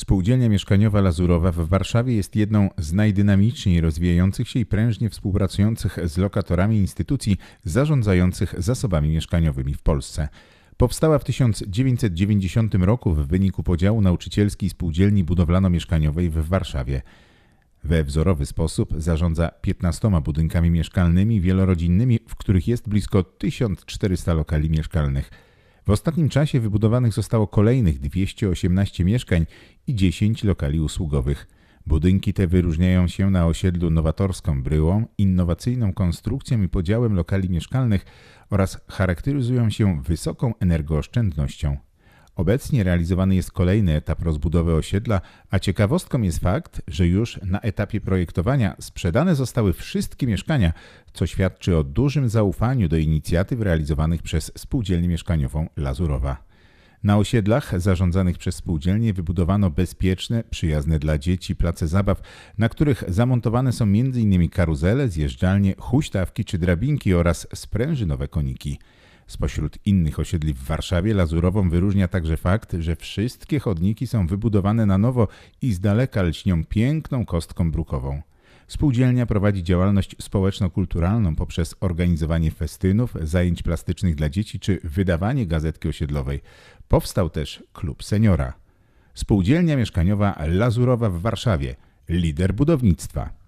Spółdzielnia Mieszkaniowa Lazurowa w Warszawie jest jedną z najdynamiczniej rozwijających się i prężnie współpracujących z lokatorami instytucji zarządzających zasobami mieszkaniowymi w Polsce. Powstała w 1990 roku w wyniku podziału nauczycielskiej spółdzielni budowlano-mieszkaniowej w Warszawie. We wzorowy sposób zarządza 15 budynkami mieszkalnymi wielorodzinnymi, w których jest blisko 1400 lokali mieszkalnych. W ostatnim czasie wybudowanych zostało kolejnych 218 mieszkań i 10 lokali usługowych. Budynki te wyróżniają się na osiedlu nowatorską bryłą, innowacyjną konstrukcją i podziałem lokali mieszkalnych oraz charakteryzują się wysoką energooszczędnością. Obecnie realizowany jest kolejny etap rozbudowy osiedla, a ciekawostką jest fakt, że już na etapie projektowania sprzedane zostały wszystkie mieszkania, co świadczy o dużym zaufaniu do inicjatyw realizowanych przez spółdzielnię mieszkaniową Lazurowa. Na osiedlach zarządzanych przez spółdzielnie wybudowano bezpieczne, przyjazne dla dzieci place zabaw, na których zamontowane są m.in. karuzele, zjeżdżalnie, huśtawki czy drabinki oraz sprężynowe koniki. Spośród innych osiedli w Warszawie Lazurową wyróżnia także fakt, że wszystkie chodniki są wybudowane na nowo i z daleka lśnią piękną kostką brukową. Spółdzielnia prowadzi działalność społeczno-kulturalną poprzez organizowanie festynów, zajęć plastycznych dla dzieci czy wydawanie gazetki osiedlowej. Powstał też klub seniora. Spółdzielnia mieszkaniowa Lazurowa w Warszawie, lider budownictwa.